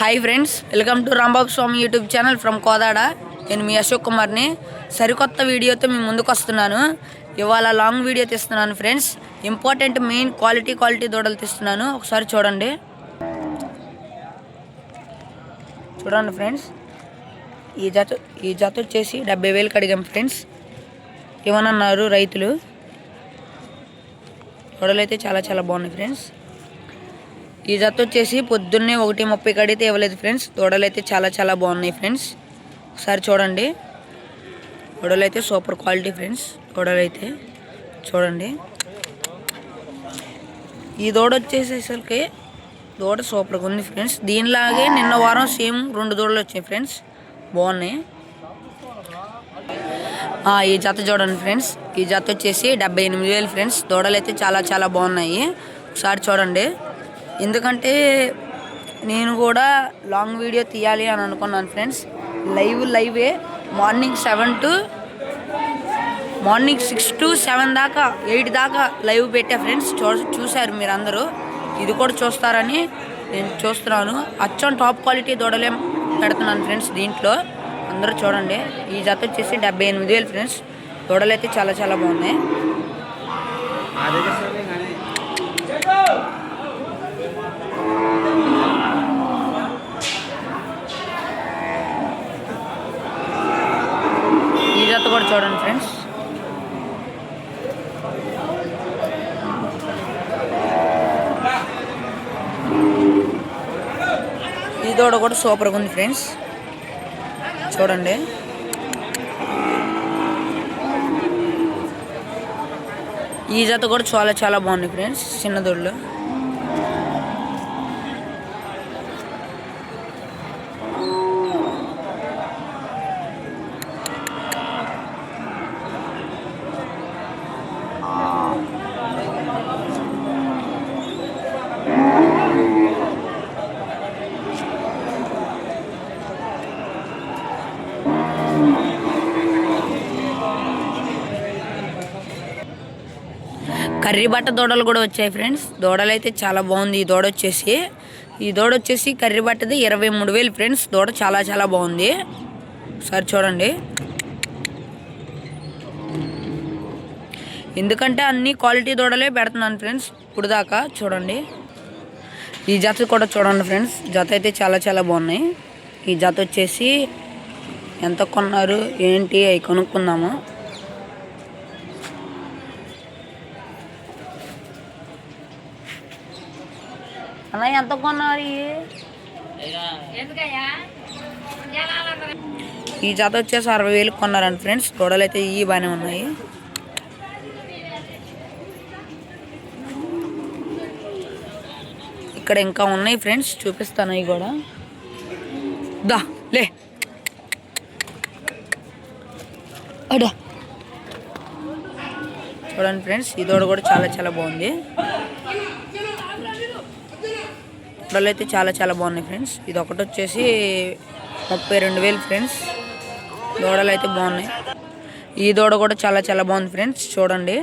Hi friends welcome to Rambabu Swamy YouTube channel from Kodad నేను మీ అశోక్ కుమార్ని. సరికొత్త వీడియోతో మీ ముందుకు వస్తున్నాను. ఇవాళ లాంగ్ వీడియో తీస్తున్నాను friends important main quality quality దూడలు తీస్తున్నాను. ఒకసారి చూడండి. చూడండి ఫ్రెండ్స్ ఈ జత ఈ జత వచ్చేసి డెబ్బై వేలకు అడిగాం ఫ్రెండ్స్ ఇవ్వనన్నారు రైతులు. దూడలు అయితే చాలా చాలా బాగున్నాయి ఫ్రెండ్స్ ఈ జత వచ్చేసి పొద్దున్నే ఒకటి ముప్పై కడితే ఇవ్వలేదు ఫ్రెండ్స్. దూడలు అయితే చాలా చాలా బాగున్నాయి ఫ్రెండ్స్. ఒకసారి చూడండి. దూడలు అయితే సూపర్ క్వాలిటీ ఫ్రెండ్స్. దూడలు అయితే చూడండి. ఈ దూడ వచ్చేసేసరికి దూడ సూపర్గా ఉంది ఫ్రెండ్స్. దీనిలాగే నిన్న వారం సేమ్ రెండు దూడలు వచ్చాయి ఫ్రెండ్స్. బాగున్నాయి. ఈ జత చూడండి ఫ్రెండ్స్. ఈ జత వచ్చేసి డెబ్బై ఎనిమిది వేలు ఫ్రెండ్స్. దూడలు అయితే చాలా చాలా బాగున్నాయి. ఒకసారి చూడండి. ఎందుకంటే నేను కూడా లాంగ్ వీడియో తీయాలి అని అనుకున్నాను friends. Live లైవే. Morning seven to morning six to seven దాకా ఎయిట్ దాకా లైవ్ పెట్టా ఫ్రెండ్స్. చూ చూశారు మీరందరూ. ఇది కూడా చూస్తారని నేను చూస్తున్నాను. అచ్చం టాప్ క్వాలిటీ దూడలేం పెడుతున్నాను ఫ్రెండ్స్ దీంట్లో. అందరూ చూడండి. ఈ జత వచ్చేసి డెబ్బై ఎనిమిది వేలు ఫ్రెండ్స్. దూడలు అయితే చాలా చాలా బాగున్నాయి ఈ జత కూడా చూడండి ఫ్రెండ్స్. ఈ దూడ కూడా సూపర్గా ఉంది ఫ్రెండ్స్. చూడండి. ఈ జత కూడా చాలా చాలా బాగుంది ఫ్రెండ్స్. చిన్న దొడ్లు. కర్రీ బట్ట దూడలు కూడా వచ్చాయి ఫ్రెండ్స్. దూడలు అయితే చాలా బాగుంది. ఈ దూడ వచ్చేసి ఈ దూడ వచ్చేసి కర్రీ బట్టది ఇరవై మూడు వేలు ఫ్రెండ్స్. దూడ చాలా చాలా బాగుంది. ఒకసారి చూడండి. ఎందుకంటే అన్ని క్వాలిటీ దూడలే పెడుతున్నాను ఫ్రెండ్స్. ఇప్పుడు దాకా చూడండి. ఈ జత కూడా చూడండి ఫ్రెండ్స్. జత అయితే చాలా చాలా బాగున్నాయి. ఈ జత వచ్చేసి ఎంత కొన్నారు ఏంటి అవి కొనుక్కుందాము? అలా ఎంత కొన్నారు ఈ? జత వచ్చేసి అరవై వేలు కొన్నారండి ఫ్రెండ్స్. గొడవలు అయితే ఇవి బాగానే ఉన్నాయి. ఇక్కడ ఇంకా ఉన్నాయి ఫ్రెండ్స్. చూపిస్తాను ఇవి కూడా దా లే. అడా. చూడండి ఫ్రెండ్స్ ఈ కూడా చాలా చాలా బాగుంది. దూడలు అయితే చాలా చాలా బాగున్నాయి ఫ్రెండ్స్. ఇది ఒకటి వచ్చేసి ముప్పై రెండు వేలు ఫ్రెండ్స్. దూడలు అయితే బాగున్నాయి. ఈ దూడ కూడా చాలా చాలా బాగుంది ఫ్రెండ్స్. చూడండి.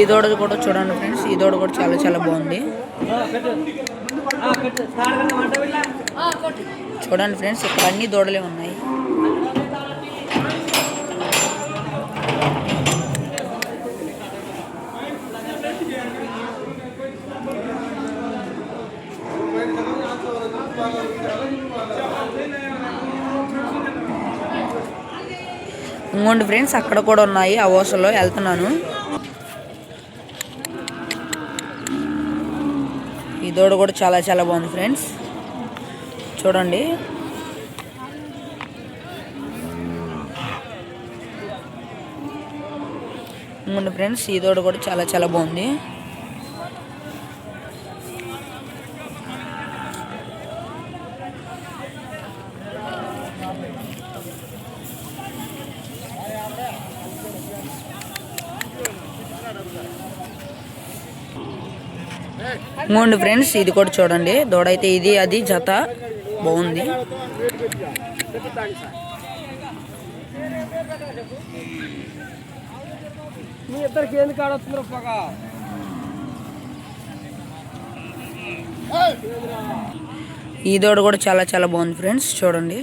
ఈ దూడ కూడా చూడండి ఫ్రెండ్స్. ఈ దూడ కూడా చాలా చాలా బాగుంది. చూడండి ఫ్రెండ్స్ ఇక్కడ అన్ని దూడలే ఉన్నాయి. ఇంకోండి ఫ్రెండ్స్ అక్కడ కూడా ఉన్నాయి. ఆ ఓసలో వెళ్తున్నాను. ఈ దూడ కూడా చాలా చాలా బాగుంది ఫ్రెండ్స్. చూడండి. ఇంకోండి ఫ్రెండ్స్? ఈ దూడ కూడా చాలా చాలా బాగుంది. ఇంకోండి ఫ్రెండ్స్ ఇది కూడా చూడండి. దూడ అయితే ఇది అది జత. బాగుంది. మీ ఇద్దరికి ఎందుకు ఆడొస్తుందో పొగ? ఈ దూడ కూడా చాలా చాలా బాగుంది ఫ్రెండ్స్. చూడండి.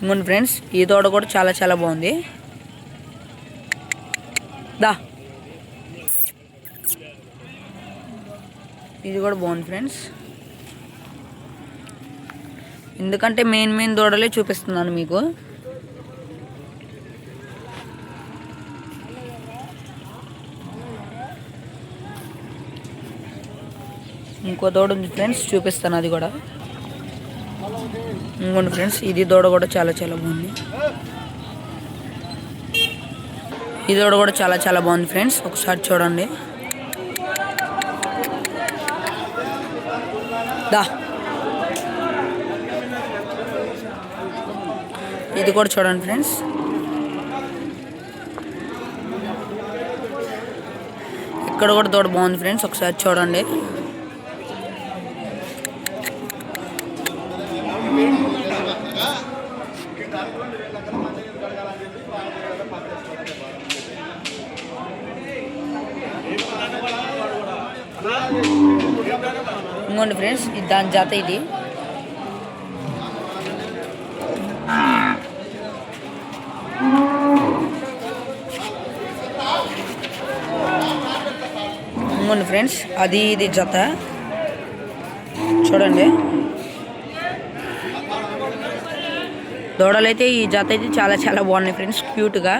ఇంకోండి ఫ్రెండ్స్ ఈ దూడ కూడా చాలా చాలా బాగుంది. దా. ఇది కూడా బాగుంది ఫ్రెండ్స్. ఎందుకంటే మెయిన్ మెయిన్ దూడలే చూపిస్తున్నాను మీకు. ఇంకో దూడ ఉంది ఫ్రెండ్స్ చూపిస్తాను అది కూడా. ఇంకోండి ఫ్రెండ్స్ ఇది దూడ కూడా చాలా చాలా బాగుంది. ఈ దూడ కూడా చాలా చాలా బాగుంది ఫ్రెండ్స్ ఒకసారి చూడండి. దా. ఇది కూడా చూడండి ఫ్రెండ్స్. ఇక్కడ కూడా దూడ బాగుంది ఫ్రెండ్స్ ఒకసారి చూడండి. ఇంకోండి ఫ్రెండ్స్ ఇది దాని జాత ఇది. ఇంకోండి ఫ్రెండ్స్ అది ఇది జత. చూడండి. దూడలైతే ఈ జత అయితే చాలా చాలా బాగున్నాయి ఫ్రెండ్స్ క్యూట్గా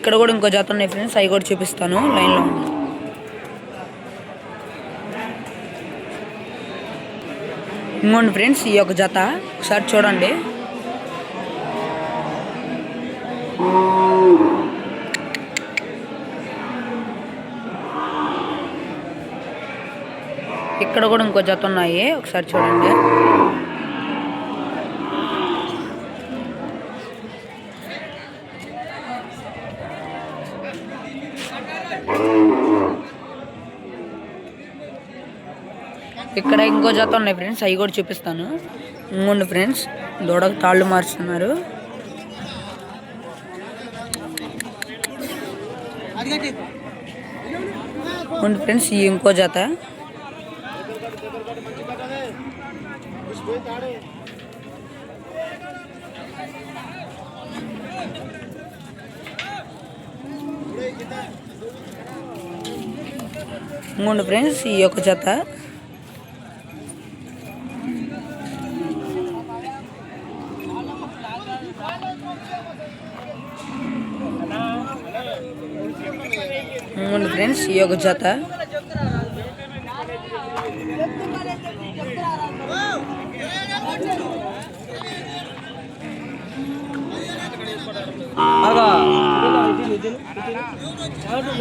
ఇక్కడ కూడా ఇంకో జత ఉన్నాయి ఫ్రెండ్స్ అవి కూడా చూపిస్తాను. లైన్లో ఉంది ఇంకోండి ఫ్రెండ్స్ ఈ యొక్క జత ఒకసారి చూడండి. ఇక్కడ కూడా ఇంకో జత ఉన్నాయి. ఒకసారి చూడండి. ఇక్కడ ఇంకో జత ఉన్నాయి ఫ్రెండ్స్ అవి కూడా చూపిస్తాను. ఇంకోండి ఫ్రెండ్స్ దూడకు తాళ్ళు మారుస్తున్నారు ఇంకోండి ఫ్రెండ్స్ ఈ ఇంకో జత ఇంకోండి ఫ్రెండ్స్ ఈ యొక్క జత. ఇంకోండి ఫ్రెండ్స్ ఈ యొక్క జత.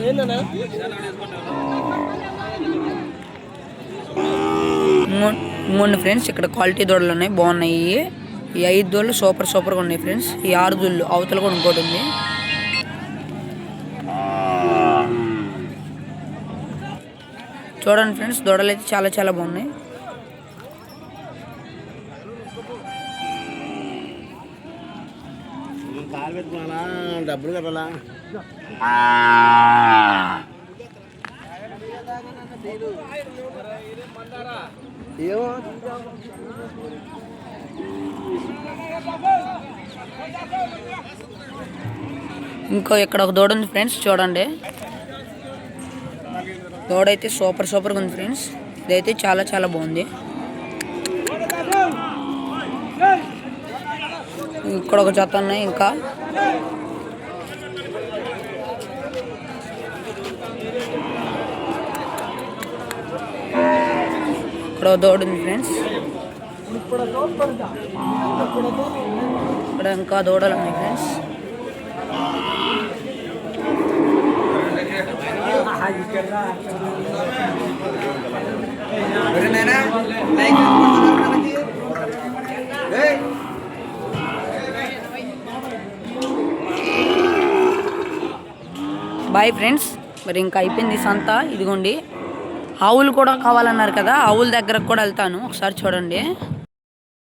ఏంటన్నా ఇంకోండి ఫ్రెండ్స్ ఇక్కడ క్వాలిటీ దూడలు ఉన్నాయి బాగున్నాయి. ఈ ఐదు దూడలు సూపర్ సూపర్గా ఉన్నాయి ఫ్రెండ్స్. ఈ ఆరు దూళ్ళు అవతల కూడా ఇంకోటి ఉంది. చూడండి ఫ్రెండ్స్ దూడలు అయితే చాలా చాలా బాగున్నాయి. డబ్బులు కట్టాలా? ఏమో ఇంకో ఇక్కడ ఒక దూడ ఉంది ఫ్రెండ్స్ చూడండి. దూడ అయితే సూపర్ సూపర్గా ఉంది ఫ్రెండ్స్. ఇదైతే చాలా చాలా బాగుంది. ఇక్కడ ఒక జత ఉన్నాయి ఇంకా. ఇక్కడ దోడుంది ఫ్రెండ్స్. ఇప్పుడు ఇక్కడ ఇంకా దూడలు ఉన్నాయి ఫ్రెండ్స్. బాయ్ ఫ్రెండ్స్ మరి ఇంకా అయిపోయింది సంత. ఇదిగోండి. ఆవులు కూడా కావాలన్నారు కదా ఆవుల దగ్గరకు కూడా వెళ్తాను. ఒకసారి చూడండి.